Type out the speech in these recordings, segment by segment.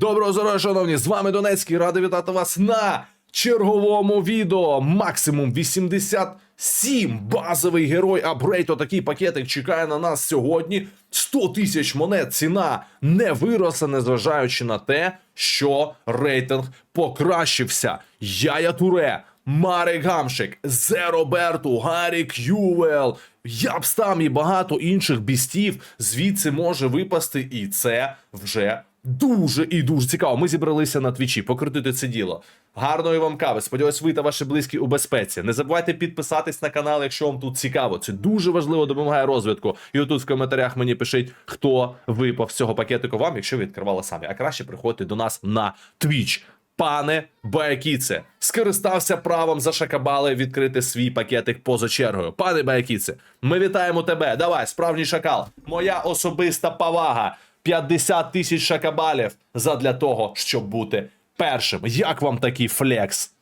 Доброго здоров'я, шановні! З вами Донецький. Радий вітати вас на черговому відео. Максимум 87 базовий герой апгрейд. Отакий пакетик чекає на нас сьогодні. 100 тисяч монет. Ціна не виросла, незважаючи на те, що рейтинг покращився. Яя Туре. Марик Гамшик, Зе Роберту, Гаррі К'ювел, Ябстам і багато інших бістів звідси може випасти, і це вже дуже і дуже цікаво. Ми зібралися на твічі, покрутити це діло. Гарної вам кави. Сподіваюсь, ви та ваші близькі у безпеці. Не забувайте підписатись на канал, якщо вам тут цікаво. Це дуже важливо допомагає розвитку. І отут в коментарях мені пишіть, хто випав з цього пакетику вам, якщо ви відкривали самі. А краще приходьте до нас на твіч. Пане Баякіце, скористався правом за шакабали відкрити свій пакетик поза чергою. Пане Баякіце, ми вітаємо тебе. Давай, справжній шакал. Моя особиста повага. 50 тисяч шакабалів задля того, щоб бути першим. Як вам такий флекс?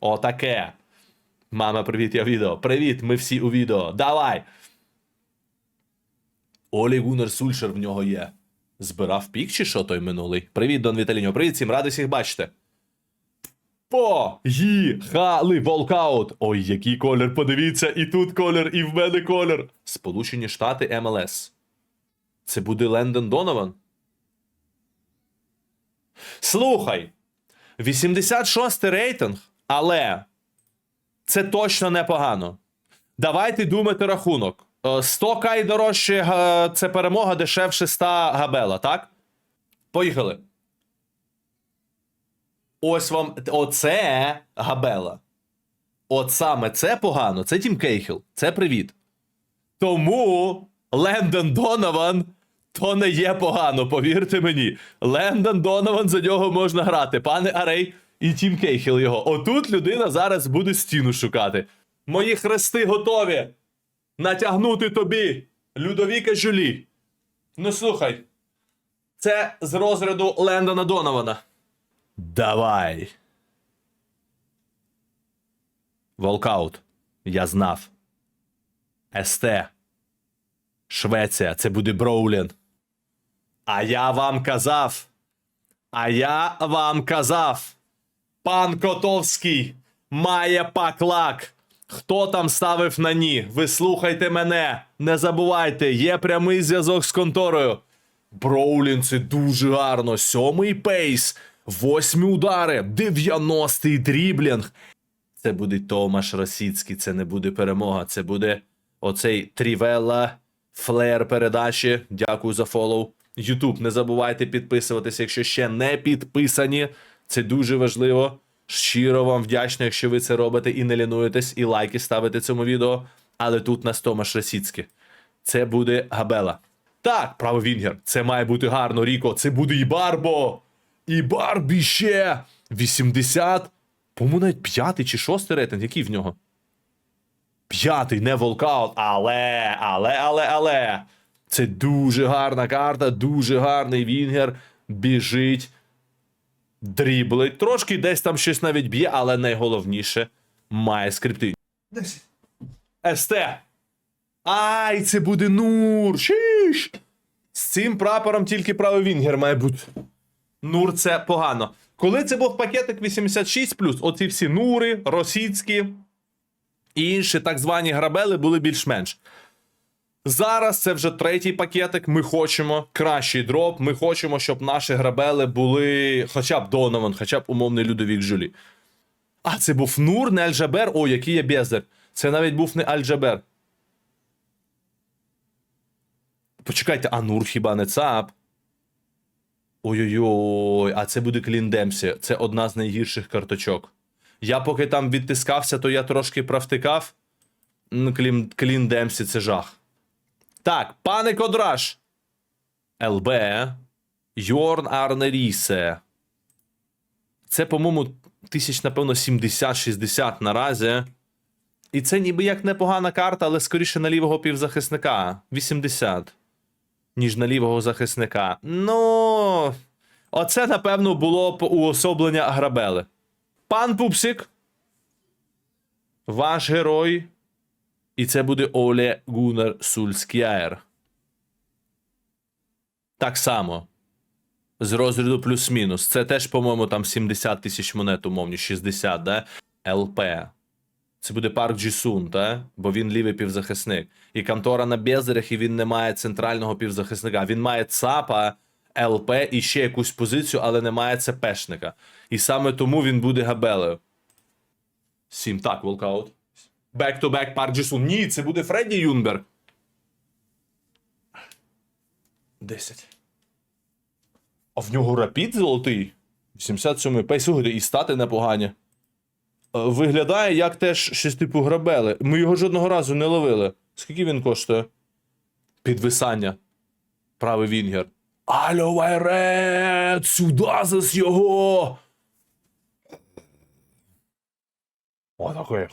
Отаке. Мама, привіт, я відео. Привіт, ми всі у відео. Давай. Олі Гунер Сульшер в нього є. Збирав пік чи що той минулий? Привіт, Дон Віталіньо. Привіт всім, радий всіх бачити. Поїхали! Волкаут! Ой, який колір, подивіться, і тут колір, і в мене колір. Сполучені Штати МЛС. Це буде Лендон Донован? Слухай. 86 рейтинг, але це точно непогано. Давайте думати рахунок. Е, 100к і дорожче е, це перемога дешевше 100 габела, так? Поїхали. Ось вам. Оце габела. От саме це погано. Це Тім Кейхіл. Це привіт. Тому Лендон Донован то не є погано, повірте мені. Лендон Донован за нього можна грати. Пане Арей і Тім Кейхіл його. Отут людина зараз буде стіну шукати. Мої хрести готові натягнути тобі, Людовіка Жюлі. Ну слухай, це з розряду Лендона Донована. Давай. Волкаут. Я знав. СТ. Швеція. Це буде Броулін. А я вам казав. А я вам казав. Пан Котовський має паклак. Хто там ставив на ні? Ви слухайте мене. Не забувайте, є прямий зв'язок з конторою. Броулін це дуже гарно. Сьомий пейс, восьмі удари, 90-й дріблінг. Це буде Томаш Росіцький, це не буде перемога. Це буде оцей Трівелла, флеєр передачі. Дякую за фоллоу. Ютуб, не забувайте підписуватися, якщо ще не підписані. Це дуже важливо. Щиро вам вдячний, якщо ви це робите і не лінуєтесь, і лайки ставите цьому відео. Але тут нас Томаш Росіцький. Це буде Габела. Так, право Вінгер. Це має бути гарно, Ріко. Це буде і Барбо. І Барбі ще 80. По-моєму, навіть п'ятий чи шостий рейтинг. Який в нього? П'ятий, не волкаут. Але, але, але, але. Це дуже гарна карта, дуже гарний Вінгер. Біжить. Дріблить. Трошки десь там щось навіть б'є, але найголовніше має скрипти. СТ. Ай, це буде Нур. Шіш. З цим прапором тільки правий Вінгер має бути. Нур це погано. Коли це був пакетик 86, оці всі Нури, Російські і інші так звані грабели були більш-менш. Зараз це вже третій пакетик. Ми хочемо кращий дроп. Ми хочемо, щоб наші грабели були хоча б Донован, хоча б умовний Людовік Жулі. А, це був Нур, не Альджабер. О, який є бездар. Це навіть був не Альджабер. Почекайте, а Нур хіба не ЦАП? Ой-ой-ой, а це буде Клін Демсі. Це одна з найгірших карточок. Я поки там відтискався, то я трошки провтикав. Клін, Клін Демсі це жах. Так, пане Кодраш. ЛБ. Йорн Арнерісе. Це, по-моєму, тисяч, напевно, 70-60 наразі. І це ніби як непогана карта, але скоріше на лівого півзахисника. 80. Ніж на лівого захисника. Ну. Оце, напевно, було б уособлення Грабели. Пан Пупсик. Ваш герой. І це буде Оле Гунер Сульскяєр. Так само. З розряду плюс-мінус. Це теж, по-моєму, там 70 тисяч монет, умовні, 60, да? ЛП. Це буде парк Джісун, та? бо він лівий півзахисник. І Кантора на Безерях, і він не має центрального півзахисника. Він має ЦАПа, ЛП і ще якусь позицію, але не має ЦПшника. І саме тому він буде габелею. Сім, так, волкаут. Бек-то-бек парк Джісун. Ні, це буде Фредді Юнберг. 10. А в нього рапід золотий. 87 пейс слухайте, і стати непогані. Виглядає як теж щось типу грабели. Ми його жодного разу не ловили. Скільки він коштує? Підвисання. Правий Вінгер. Алло, Вайрет! Сюди зас його! Отакий.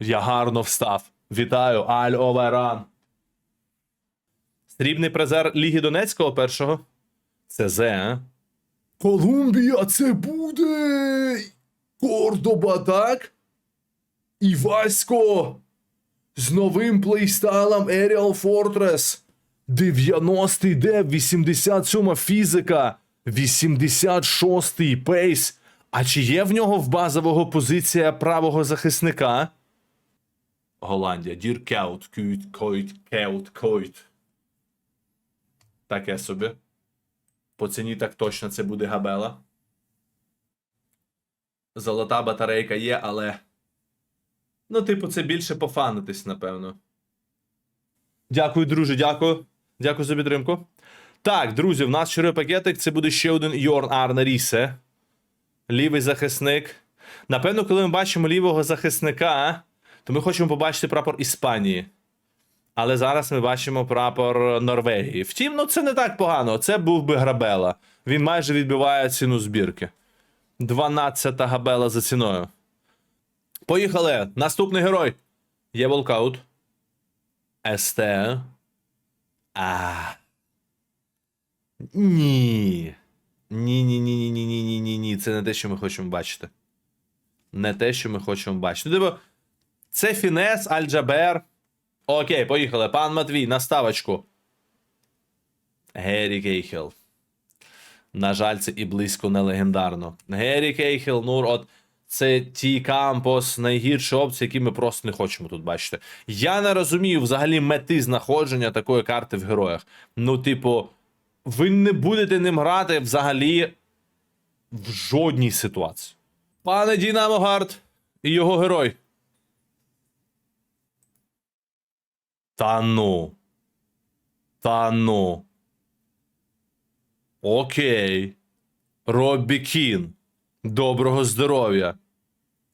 Я гарно встав. Вітаю, Аль Оверан. Срібний призер Ліги Донецького першого. Це Зе? Колумбія, це буде. Кордоба, так? Івасько. З новим плейстайлом Aerial Fortress. 90-й деп, 87 фізика, 86-й пейс. А чи є в нього в базового позиція правого захисника? Голландія. Дір Кеут, Кют, Койт, Кеут, Койт. Таке собі. По ціні так точно це буде габела. Золота батарейка є, але. Ну, типу, це більше пофанитись, напевно. Дякую, друже, дякую. Дякую за підтримку. Так, друзі, в нас черговий пакетик. Це буде ще один Йорн Арна Рісе. Лівий захисник. Напевно, коли ми бачимо лівого захисника, то ми хочемо побачити прапор Іспанії. Але зараз ми бачимо прапор Норвегії. Втім, ну це не так погано. Це був би грабела. Він майже відбиває ціну збірки. 12-та габела за ціною. Поїхали! Наступний герой. Є волкаут. СТ. А. Ні. Ні-ні-ні-ні-ні-ні-ні-ні. Це не те, що ми хочемо бачити. Не те, що ми хочемо бачити. Тобто, це Фінес, Аль-Джабер. Окей, поїхали. Пан Матвій, наставочку. Геррі Кейхел. На жаль, це і близько не легендарно. Геррі Кейхел, ну от це ті кампос, найгірші опції, які ми просто не хочемо тут бачити. Я не розумію взагалі мети знаходження такої карти в героях. Ну, типу, ви не будете ним грати взагалі в жодній ситуації. Пане Дінамо Гард і його герой. Та ну. Та ну. Окей. Роббі Кін. Доброго здоров'я.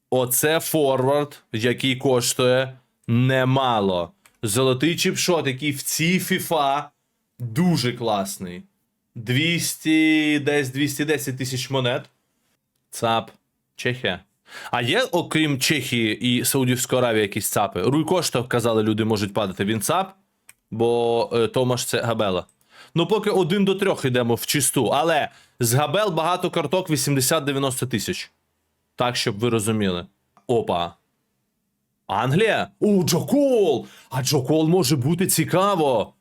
Оце форвард, який коштує немало. Золотий чіпшот, який в цій FIFA дуже класний. 200, десь 210 тисяч монет. ЦАП. Чехія. А є, окрім Чехії і Саудівської Аравії, якісь ЦАПи? Руй Кошта, казали, люди можуть падати. Він ЦАП, бо е, Томаш це Габела. Ну, поки один до трьох йдемо в чисту. Але з Габел багато карток 80-90 тисяч. Так, щоб ви розуміли. Опа. Англія? О, Джокол! А Джокол може бути цікаво.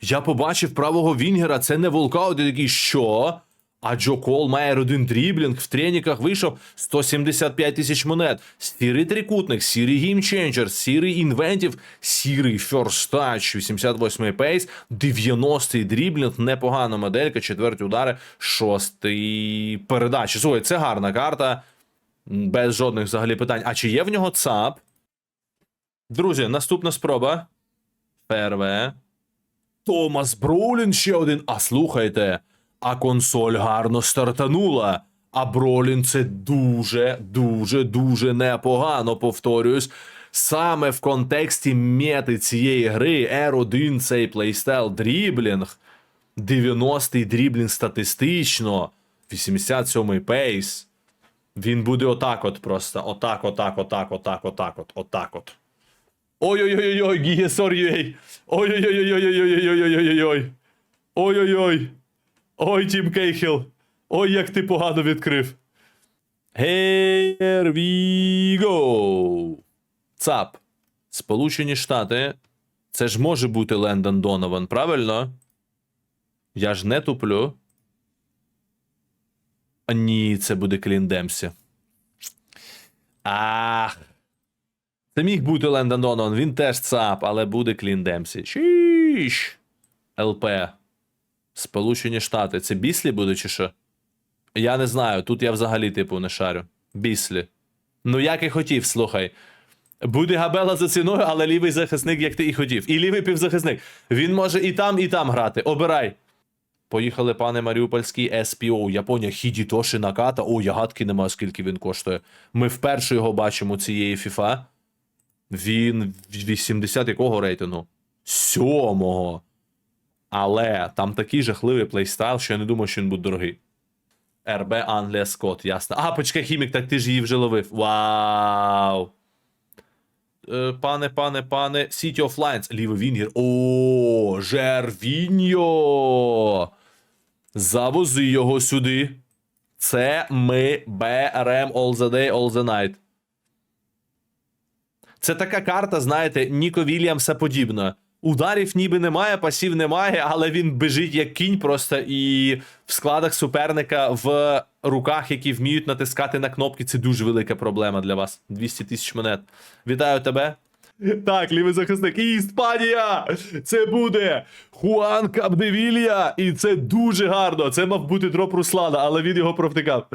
Я побачив правого Вінгера, це не волкаут, я такий, що? А Джо Кол має один дріблінг, в треніках вийшов 175 тисяч монет. Сірий трикутник, сірий геймченджер, сірий інвентів, сірий ферстач, 88-й пейс, 90-й дріблінг, непогана моделька, четверті удари, шостий передачі. Слухай, це гарна карта, без жодних взагалі питань. А чи є в нього ЦАП? Друзі, наступна спроба. ФРВ. Томас Броулін ще один. А слухайте, а консоль гарно стартанула. А Бролін це дуже, дуже, дуже непогано, повторююсь. Саме в контексті мети цієї гри R1 цей плейстайл дріблінг, 90-й дріблінг статистично, 87-й пейс. Він буде отак от просто. Отак, отак, отак, отак, отак, от, отак от. Ой-ой-ой-ой, Гієсор.ua. Ой, Тім Кейхіл. Ой, як ти погано відкрив. Here we go. ЦАП. Сполучені Штати. Це ж може бути Лендон Донован, правильно? Я ж не туплю. А ні, це буде Клін Демсі. Ах. Це міг бути Лендон Донован. Він теж ЦАП, але буде Клін Демсі. Чіш. ЛП. Сполучені Штати. Це Біслі буде чи що? Я не знаю. Тут я взагалі, типу, не шарю. Біслі. Ну, як і хотів, слухай. Буде Габела за ціною, але лівий захисник, як ти і хотів. І лівий півзахисник. Він може і там, і там грати. Обирай. Поїхали, пане Маріупольський СПО. Японія Хідітоші Наката. О, я гадки не маю, скільки він коштує. Ми вперше його бачимо цієї FIFA. Він 80 якого рейтингу? Сьомого. Але там такий жахливий плейстайл, що я не думаю, що він буде дорогий. РБ Англія Скотт, ясно. А, почекай, хімік, так ти ж її вже ловив. Вау. Е, Пане, пане, пане, City of Lions, лівий Вінгер. О, Жервіньо. Завози його сюди. Це ми берем all the day, all the night. Це така карта, знаєте, Ніко Вільямса подібна. Ударів ніби немає, пасів немає, але він біжить як кінь просто і в складах суперника в руках, які вміють натискати на кнопки. Це дуже велика проблема для вас. 200 тисяч монет. Вітаю тебе. Так, лівий захисник. Іспанія! Це буде Хуан Капдевілія. І це дуже гарно. Це мав бути дроп Руслана, але він його провтикав.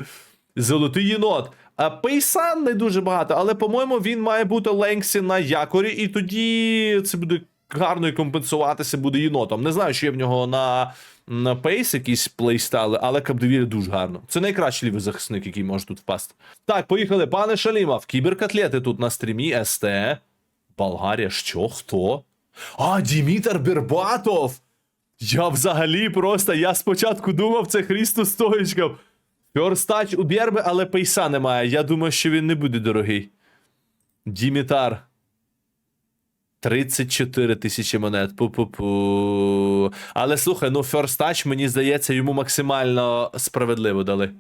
Золотий єнот. А Пейсан не дуже багато, але, по-моєму, він має бути Ленксі на якорі, і тоді це буде гарно і компенсуватися буде єнотом. Не знаю, що є в нього на, на пейс якісь плейстайли, але Капдевілі дуже гарно. Це найкращий лівий захисник, який може тут впасти. Так, поїхали. Пане Шалімов, кіберкотлети тут на стрімі СТ. Болгарія, що? Хто? А, Дімітр Бербатов! Я взагалі просто, я спочатку думав, це Хрістос Стоїчков. Фьорстач у Берби, але пейса немає. Я думаю, що він не буде дорогий. Дімітар. 34 тисячі монет. Пу-пу-пу. Але слухай, ну First Touch, мені здається, йому максимально справедливо дали.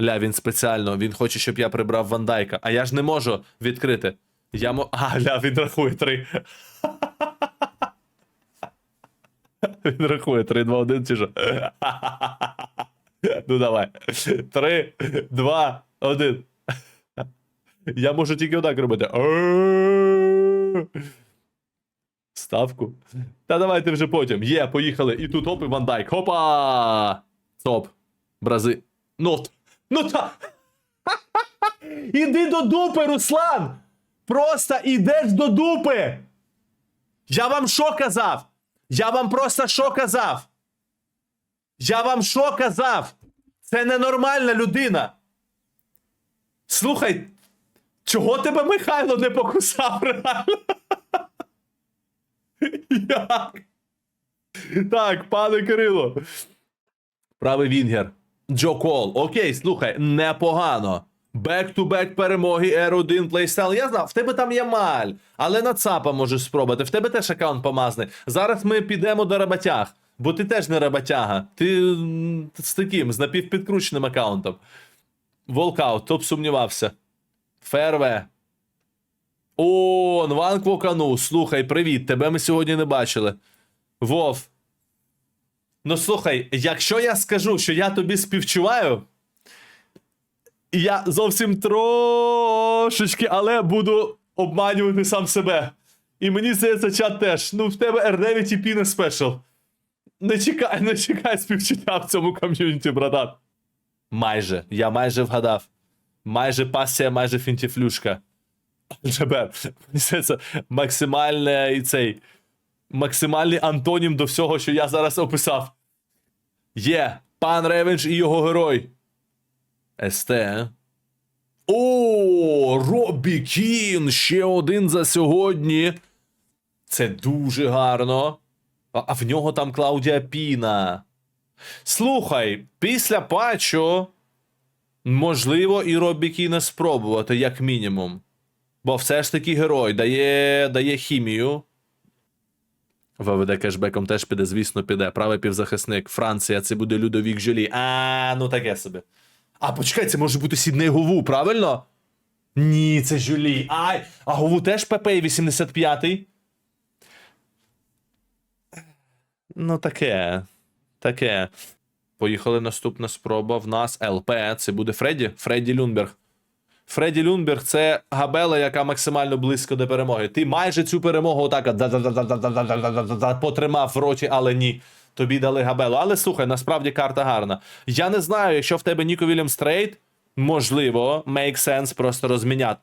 Ля, він спеціально, він хоче, щоб я прибрав Вандайка. А я ж не можу відкрити. Я мо... А, ля, він рахує 3. Він рахує 3, 2, 1, чи що? Ну давай. 3, 2, 1. Я можу тільки отак робити. Ставку. Та давайте вже потім. Є, поїхали. І тут оп, і Ван Дайк. Хопа! Топ. Брази. Ну, ну та. Іди до дупи, Руслан! Просто ідеш до дупи! Я вам що казав? Я вам просто що казав? Я вам що казав? Це ненормальна людина. Слухай, чого тебе Михайло не покусав реально? Як? Так, пане Кирило. Правий Вінгер. Джо Кол. Окей, слухай, непогано. Бек-ту-бек перемоги R1 плейстайл. Я знав, в тебе там є маль, але на ЦАПа можеш спробувати. В тебе теж аккаунт помазний. Зараз ми підемо до роботяг, бо ти теж не роботяга. Ти з таким, з напівпідкрученим аккаунтом. Волкаут, топ сумнівався. ФРВ. О, Нван Квокану. Слухай, привіт. Тебе ми сьогодні не бачили. Вов. Ну слухай, якщо я скажу, що я тобі співчуваю. Я зовсім трошечки, але буду обманювати сам себе. І мені здається, чат теж. Ну, в тебе R9 і Піна спешл. Не чекай, не чекай співчуття в цьому ком'юніті, братан. Майже. Я майже вгадав. Майже пасія, майже фінтіфлюшка. Джебер. Мені здається, цей. Максимальний антонім до всього, що я зараз описав. Є пан Ревенж і його герой. СТ. О, Робі Кін! Ще один за сьогодні. Це дуже гарно. А в нього там Клаудія Піна. Слухай, після патчу, можливо, і Робі Кіна спробувати, як мінімум. Бо все ж таки герой дає, дає хімію. ВВД кешбеком теж піде, звісно, піде. Правий півзахисник. Франція, це буде Людовік Жюлі. А, ну таке собі. А, почекай, це може бути Сідней Гову, правильно? Ні, це Жюлі. Ай! А Гову теж ПП 85-й. Ну, таке. таке. Поїхали наступна спроба. В нас ЛП. Це буде Фредді? Фредді Люнберг. Фредді Люнберг це габела, яка максимально близько до перемоги. Ти майже цю перемогу отак потримав в роті, але ні. Тобі дали габелу. Але слухай, насправді карта гарна. Я не знаю, якщо в тебе Ніко Вільямс трейд, можливо, make sense просто розміняти.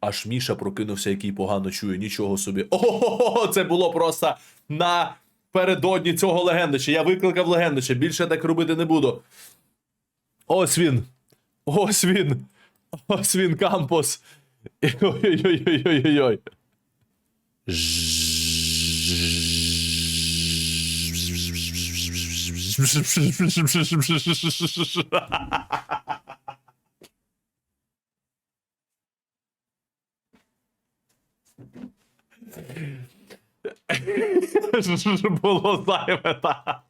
Аж Міша прокинувся, який погано чує, нічого собі. Ого, це було просто на напередодні цього легендича. Я викликав легендича, більше так робити не буду. Ось він. Ось він. Ось він кампус. Ой-ой-ой-ой-ой-ой. Було зайве, та.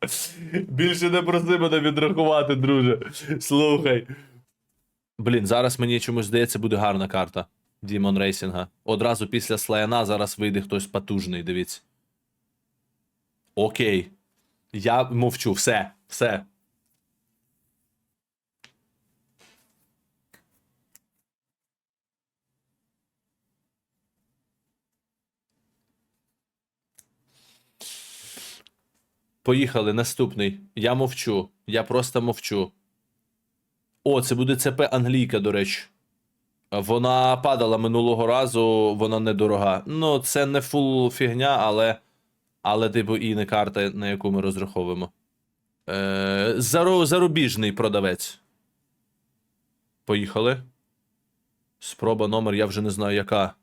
Більше не проси мене відрахувати, друже. Слухай. Блін, зараз мені чомусь здається, буде гарна карта Дімон Рейсінга. Одразу після Слаяна зараз вийде хтось потужний, дивіться. Окей. Я мовчу, все, все. Поїхали, наступний. Я мовчу. Я просто мовчу. О, це буде ЦП Англійка, до речі. Вона падала минулого разу, вона недорога. Ну, це не фул фігня, але. Але, типу, і не карта, на яку ми розраховуємо. Е, зару- зарубіжний продавець. Поїхали. Спроба номер, я вже не знаю, яка.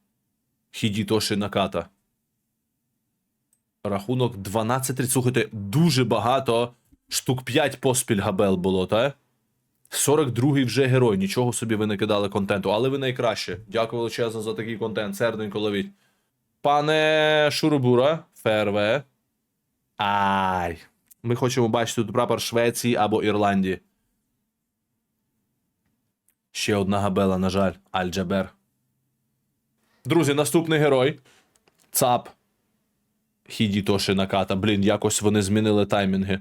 Хідітоші Наката. Рахунок 12-30. Слухайте, дуже багато. Штук 5 поспіль габел було, так? 42-й вже герой. Нічого собі ви не кидали контенту, але ви найкраще. Дякую величезно за такий контент. Серденько ловіть. Пане Шурубура, ФРВ. Ай. Ми хочемо бачити тут прапор Швеції або Ірландії. Ще одна габела, на жаль, Аль-Джабер. Друзі, наступний герой. ЦАП. Хідітоші Наката. Блін, якось вони змінили таймінги.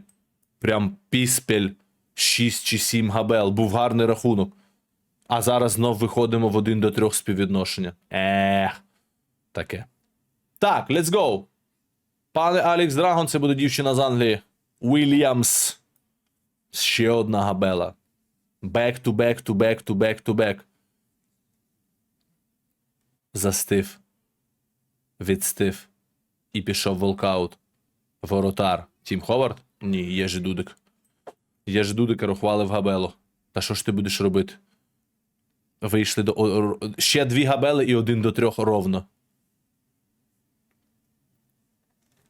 Прям піспіль 6 чи 7 габел. Був гарний рахунок. А зараз знов виходимо в 1 до 3 співвідношення. Ех. Таке. Так, let's go. Пане Алікс Драгон, це буде дівчина з Англії. Уільямс. Ще одна габела. Back to back to back to back to back. Застив. Відстив. І пішов волкаут. Воротар. Тім Ховард? Ні, є же Дудик. Є ж Дудика рухвали Габелу. Та що ж ти будеш робити? Вийшли до. Ще дві габели і один до трьох ровно.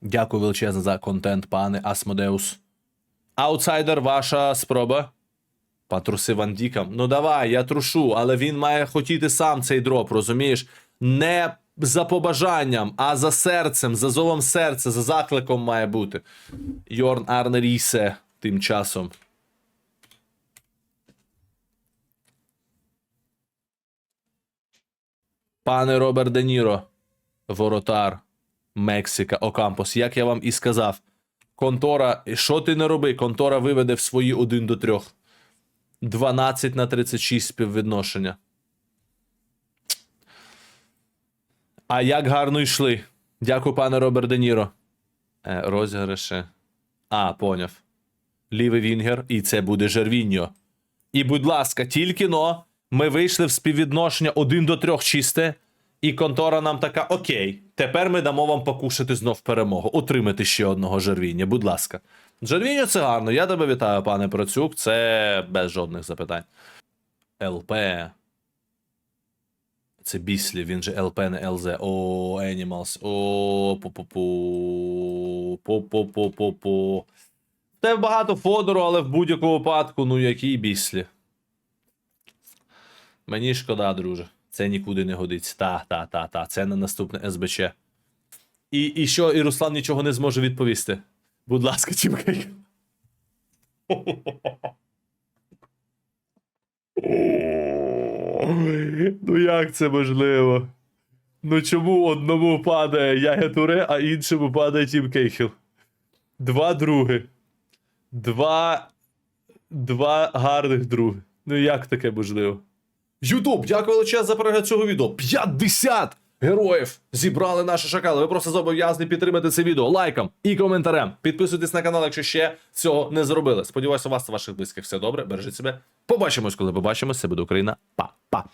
Дякую величезно за контент, пане Асмодеус. Аутсайдер, ваша спроба. Патруси Ван Дікам. Ну давай, я трушу, але він має хотіти сам цей дроп, розумієш? Не за побажанням, а за серцем, за зовом серця, за закликом має бути. Йорн Арне Рісе тим часом. Пане Роберт Де Ніро, воротар, Мексика, Окампос. Як я вам і сказав, контора, що ти не роби, контора виведе в свої 1 до 3. 12 на 36 співвідношення. А як гарно йшли. Дякую, пане Роберт Де Ніро. Е, розіграші. А, поняв. Лівий Вінгер, і це буде Жервіньо. І, будь ласка, тільки но ми вийшли в співвідношення 1 до 3 чисте, і контора нам така: Окей, тепер ми дамо вам покушати знов перемогу. Отримати ще одного Жервіння, будь ласка. Жервіньо це гарно. Я тебе вітаю, пане Процюк. Це без жодних запитань. ЛП. Це Біслі, він же ЛП, не ЛЗ. О, Animals. О, пу-пу-пу. Пу-пу-пу-пу-пу. В багато фодору, але в будь-якому випадку, ну який біслі. Мені шкода, друже. Це нікуди не годиться. Та, та, та, та. Це на наступне СБЧ. І, і що, і Руслан нічого не зможе відповісти. Будь ласка, чіпкай. Ну як це можливо? Ну чому одному падає Ягетуре, а іншому падає Тім Кейхіл? Два други. Два. Два гарних други. Ну як таке можливо? Ютуб, дякую величезно за перегляд цього відео. 50 героїв зібрали наші шакали. Ви просто зобов'язані підтримати це відео лайком і коментарем. Підписуйтесь на канал, якщо ще цього не зробили. Сподіваюся, у вас та ваших близьких все добре. Бережіть себе. Побачимось, коли побачимось. Це буде Україна. Па-па.